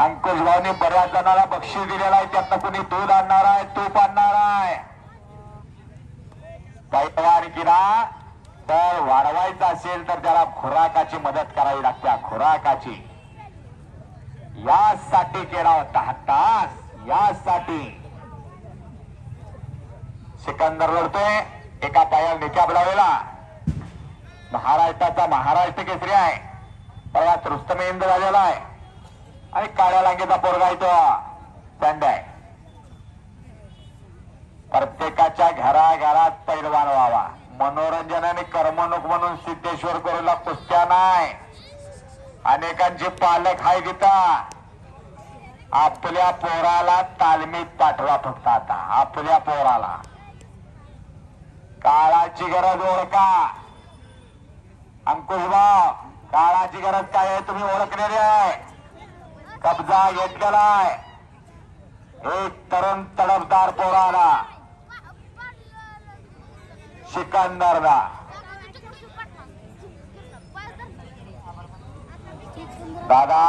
अंकुश भाऊनी बऱ्याच जणांना बक्षीस दिलेला आहे. त्यातनं कुणी दूध आणणार आहे तूप आणणार आहे. पैलवान किरा. तर वाढवायचं असेल तर त्याला खुराकाची मदत करावी लागते. खुराकाची. यासाठी केला होता हा तास. यासाठी. सिकंदर लढतोय. एका पायावर निकाब लावलेला. महाराष्ट्राचा महाराष्ट्र केसरी आहे. परवा रुस्तम इंद झालेला आहे. आणि काळ्या लांगेचा पोरगा आहे तो. आहे. प्रत्येकाच्या घराघरात पैलवान व्हावा. मनोरंजन आणि करमणूक म्हणून सिद्धेश्वर करूला कुस्त्या नाही. अनेकांचे पालक हाय गीता. आपल्या पोराला तालमीत पाठवा फक्त आता. आपल्या पोराला. काळाची गरज ओळखा. अंकुशभाव काळाची गरज काय आहे? तुम्ही ओळखलेली आहे. कब्जा घेतलेला आहे एक तरुण तडफदार पोराला सिकंदरला. दादा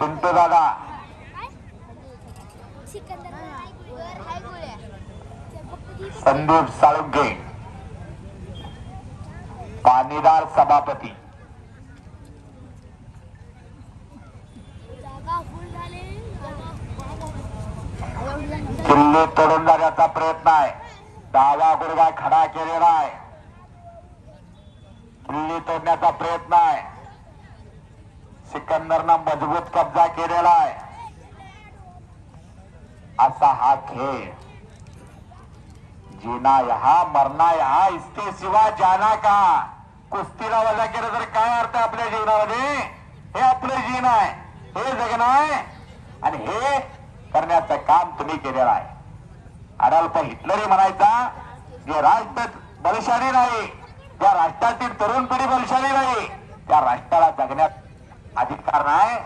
पिंटू दादा. संदीप साळुंके पाणीदार सभापती. किल्ले तोडून जाण्याचा प्रयत्न आहे. डावा गुडगा खडा केलेला आहे. किल्ली तोडण्याचा प्रयत्न आहे. सिकंदरनं मजबूत कब्जा केलेला आहे. असा हा खेळ. जीना यहा मरना यहा इसके सिवा जाना का? कुस्तीला वजा केलं तर काय अर्थ आहे आपल्या जीवनामध्ये? हे आपलं जीवन आहे. हे जगणं आहे. आणि हे करण्याचं काम तुम्ही केलेलं आहे. अडल्प हिटलरी म्हणायचा जे राष्ट्र बलशाली नाही त्या राष्ट्रातील तरुण पिढी बलशाली नाही त्या राष्ट्राला जगण्यात अधिकार नाही.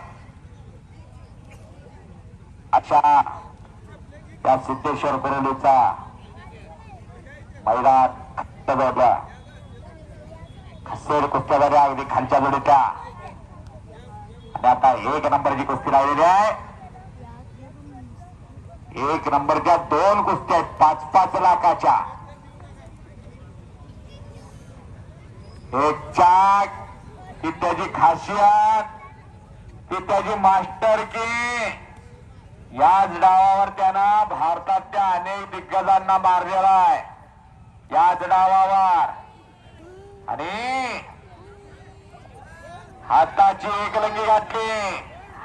अशा त्या सिद्धेश्वर कुरलीचा महिला जोडल्या खसेड कुस्त्या झाल्या अगदी खालच्या जोडीच्या. आणि आता एक नंबरची कुस्ती लावलेली आहे. एक नंबरच्या दोन कुस्त्या आहेत पाच पाच लाखाच्या. चाक त्याची खासियत त्याची मास्टर की. याच डावावर त्यानं भारतातल्या अनेक दिग्गजांना मारलेला आहे याच डावावर. आणि हाताची एकलंगी घातली.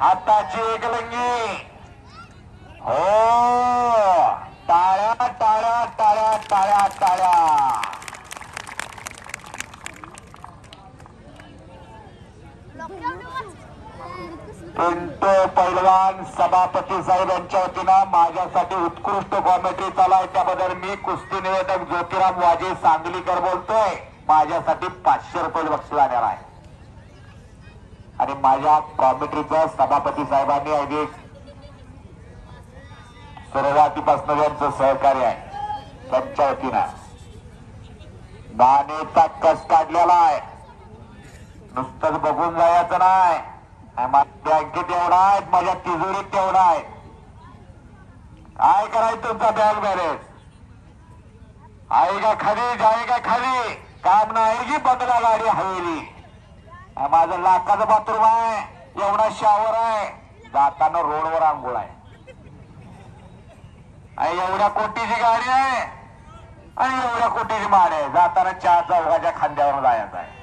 हाताची एकलंगी. लंगी हो टाळ्या टाळ्या टाळ्या टाळ्या टाळ्या. पिंटो पैलवान सभापती साहेब यांच्या वतीनं माझ्यासाठी उत्कृष्ट कॉमेंट्री चालू आहे. त्याबद्दल मी कुस्ती निवेदक ज्योतिराम वाजे सांगलीकर बोलतोय. माझ्यासाठी पाचशे रुपये बक्षीस जाणार आहे. आणि माझ्या कॉमेंट्रीचं सभापती साहेबांनी अधिक सुरुवातीपासून त्यांचं सहकार्य आहे. त्यांच्या वतीनं. नाणेचा कस काढलेला आहे. नुसतंच बघून जायचं नाही. बँकेत एवढा आहे माझ्या तिजोरीत तेवढा आहे काय करायचं तुमचा बँक बॅलन्स आहे का खाली? जाय का खाली? काम नाही की बंगला गाडी हवेली. माझं लाखाचं बाथरूम आहे एवढा शावर आहे. जाताना रोडवर आंघोळ आहे. आणि एवढ्या कोटीची गाडी आहे. आणि एवढ्या कोटीची माड आहे. जाताना चहा चौघाच्या खांद्यावर जायचं आहे.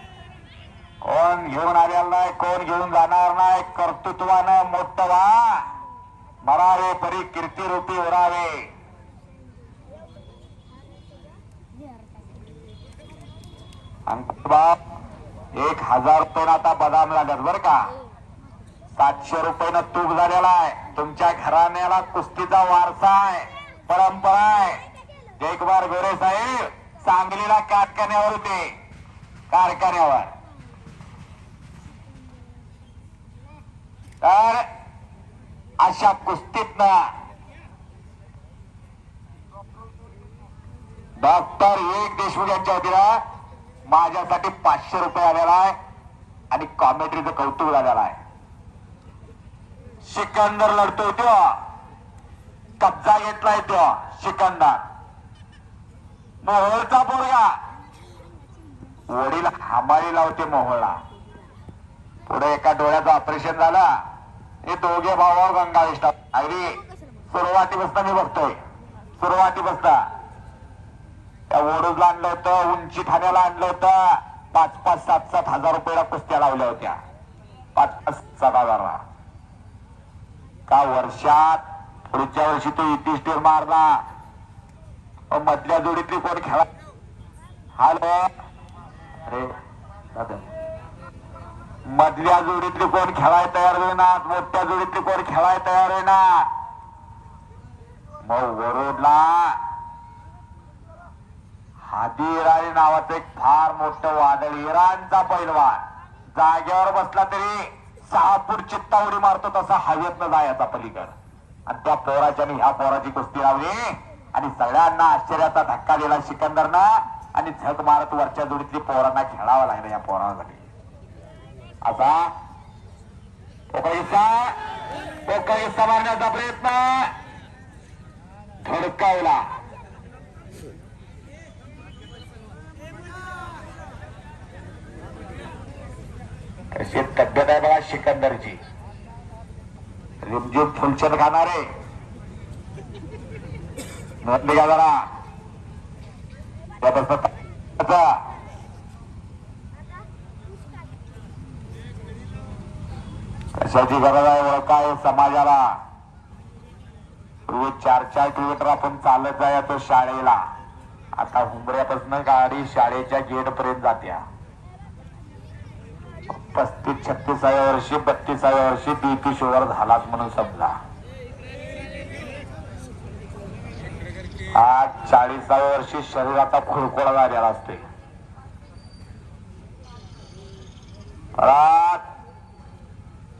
कोण घेऊन आलेला नाही कोण घेऊन जाणार नाही कर्तृत्वानं मोठं वा मरावे परी कीर्ती रूपी उरावे अंकुशबाब एक हजार रुपये आता बदाम लागत बर का? सातशे रुपयानं तूप झालेला आहे. तुमच्या घराण्याला कुस्तीचा वारसा आहे. परंपरा आहे. जयकुमार गोरे साहेब सांगलीला कारखान्यावर होते. कारखान्यावर. तर अशा कुस्तीतनं डॉक्टर विवेक देशमुख यांच्या वतीला माझ्यासाठी पाचशे रुपये आलेला आहे आणि कॉमेंट्रीचं कौतुक झालेलं आहे. सिकंदर लढतो तो. कब्जा घेतलाय तो सिकंदर. मोहोळचा पोरगा. वडील हमाली लावते मोहोळला. पुढे एका डोळ्याचं ऑपरेशन झालं. हे दोघे भाऊ गंगाविष्ट अगदी सुरुवाती बसता मी बघतोय. सुरुवाती बसता त्या ओडूजला आणलं होतं उंची ठाण्याला आणलं होतं. पाच पाच सात सात हजार रुपयाला कुस्त्या लावल्या होत्या. पाच पाच सात हजारला. का वर्षात पुढच्या वर्षी तो युधिष्ठिर मारला. मधल्या जोडीतली कोण खेळा हॅलो? अरे मधल्या जोडीतली कोण खेळाय तयार होईना? मोठ्या जोडीतली कोण खेळाय तयार होईना? मग वरोडला. हादी इराणी नावाचं एक फार मोठं वादळ इराणचा पैलवान. जागेवर बसला तरी सहा फूट चित्ता उडी मारतो तसा हवेतनं जायचा पलीकड. आणि त्या पोराच्या आणि ह्या पोराची कुस्ती लावली. आणि सगळ्यांना आश्चर्याचा धक्का दिला सिकंदरनं. आणि झक मारत वरच्या जोडीतली पोरांना खेळावं लागलं या पोरासाठी. असा पोकळ हिस्सा पोकळ हिस्सा मारण्याचा प्रयत्न. धडकावला. तशी तब्येत आहे बघा सिकंदरची. रिमझिम फुलचंद खाणारे. नोंदली का जरा. कशाची गरज आहे ओळखा आहे समाजाला. पूर्वी चार चार किलोमीटर आपण चालत जायचो शाळेला. आता हुंबऱ्यापासून गाडी शाळेच्या गेट पर्यंत जात्या. पस्तीस छत्तीसाव्या वर्षी बत्तीसाव्या वर्षी बीपी शुगर झालाच म्हणून समजा. आज चाळीसाव्या वर्षी शरीराचा खुळखोळा झालेला असते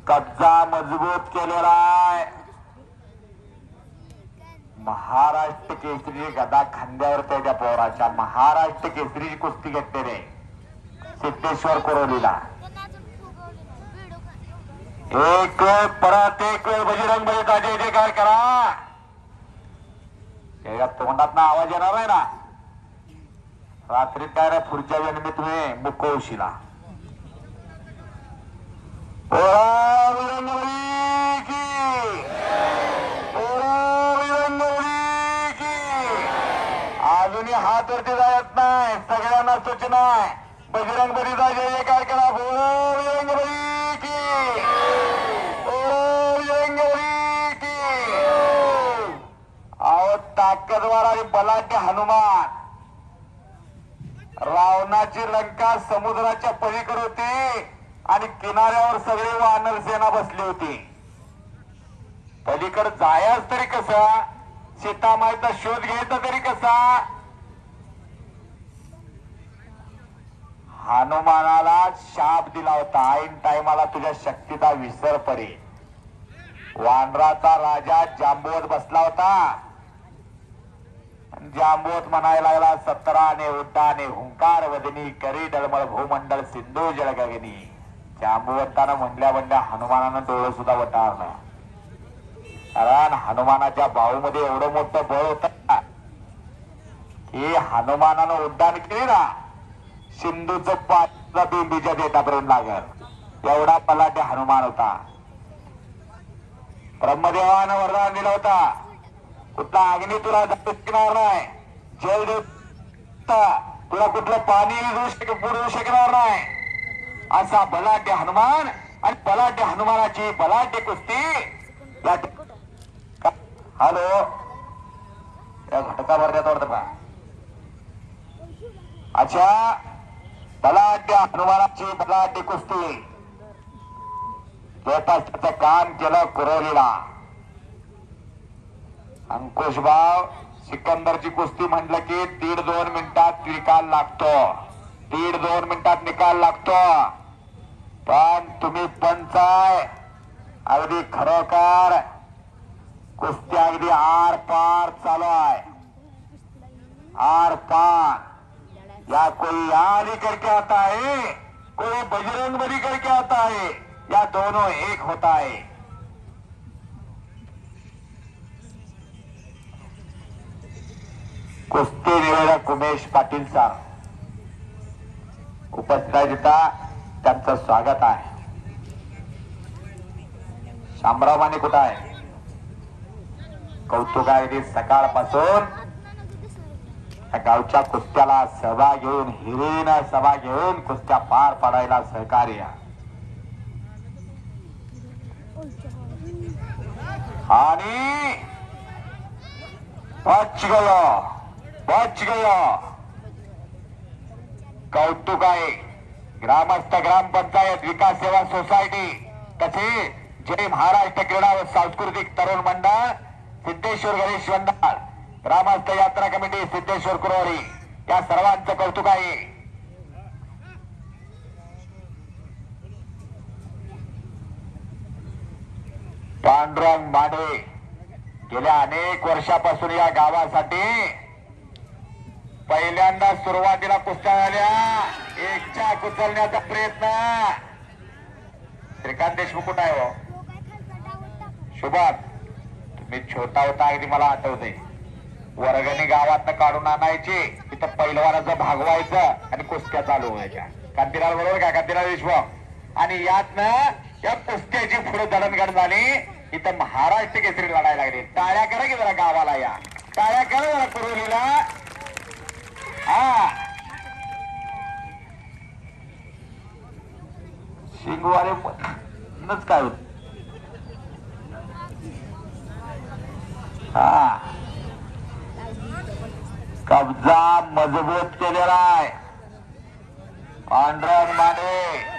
कब्जा मजबूत केलेला आहे. महाराष्ट्र केसरी गदा खांद्यावर त्याच्या पोराच्या. महाराष्ट्र केसरी कुस्ती घेतलेले सिद्धेश्वर कोरोलीला. एक वेळ परत एक वेळ बजरंग बलीचा जय जयकार करा. याच्या तोंडात ना आवाज येणार आहे ना? रात्री काय रे पुढच्या जन्मी तुम्ही मुकवशीला ओरा अजूनही हात वरती जायत नाही सगळ्यांना सूचना आहे. बजरंग बलीचा जय जयकार करा. भो विरंगवली की ताकदवार आणि बलाढ्य हनुमान. रावणाची लंका समुद्राच्या पलीकडे होती आणि किनाऱ्यावर सगळे वानर सेना बसली होती. पलीकडे जायच तरी कसा? सीतामाईचा शोध घ्यायचा तरी कसा? हनुमानाला शाप दिला होता. ऐन टायमाला तुझ्या शक्तीचा विसर पडे वानराचा राजा जांबवत बसला होता. जांबूत म्हणायला लागला सतराने उड्डाने हुंकार वदनी करी डळमळ भूमंडळ सिंधू जळगगनी. जांबवंतानं म्हणल्या म्हणल्या हनुमानानं डोळं सुद्धा वटारलं कारण हनुमानाच्या बाहूमध्ये एवढं मोठं बळ होत की? हनुमानानं उड्डाण केले ना सिंधूचं पाच बिंबीच्या देटापर्यंत लागल. एवढा पलाटे हनुमान होता. ब्रह्मदेवानं वरदान दिला होता. अग्नी तुला शिकणार शकणार नाही. जल तुला कुठलं पाणी विजू बुडवू शकणार नाही. असा बलाढ्य हनुमान आणि बलाढ्य हनुमानाची बलाढ्य कुस्ती. हॅलो? या घटका भरण्यात वाटतं का अच्छा. बलाढ्य हनुमानाची बलाढ्य कुस्ती. जवळपास त्याचं काम केलं कुरवलेला. अंकुश भाव सिकंदरची कुस्ती म्हटलं की दीड दोन मिनिटात निकाल लागतो. दीड दोन मिनिटात निकाल लागतो. पण तुम्ही पंचाय आहे. अगदी खरोखर कुस्ती अगदी आर पार चालू आहे. आर पार. या कोई यारी करके आता है कोई बजरंग बली करके आता है. या दोनों एक होता है. कुस्ती निवेदक उमेश पाटीलचा. उपस्थिता त्यांचं स्वागत आहे. शामराव माने कुठं आहे? कौतुक आहे सकाळपासून गावच्या कुस्त्याला सहभाग घेऊन हिरेनं सभा घेऊन कुस्त्या पार पाडायला सहकार्य. आणि बच कौतुक आहे. ग्रामस्थ ग्रामपंचायत विकास सेवा सोसायटी तसे जय महाराष्ट्र क्रीडा व सांस्कृतिक तरुण मंडळ सिद्धेश्वर गणेश मंडळ ग्रामस्थ यात्रा कमिटी सिद्धेश्वर कुरोरी या सर्वांचं कौतुक आहे. पांडुरंग माडे गेल्या अनेक वर्षापासून या गावासाठी पहिल्यांदा सुरुवातीला कुस्त्या झाल्या एकच्या कुचलण्याचा प्रयत्न. श्रीकांत देशमुख कुठं आहे हो? शुभात. तुम्ही छोटा होता अगदी मला आठवते वर्गणी गावात काढून आणायची तिथं पैलवानाचं भागवायचं आणि कुस्त्या चालू व्हायच्या. कांतीलाल बरोबर का? कांतीलाल देशमुख. आणि यातनं या कुस्त्याची पुढे दडणघड झाली. इथं महाराष्ट्र केसरी लढायला लागली. टाळ्या करा की जरा गावाला या. टाळ्या करा जरा कुरुलीला हा गुवारे नच काय होत? हा. कब्जा मजबूत केलेला आहे. पांढरा माने.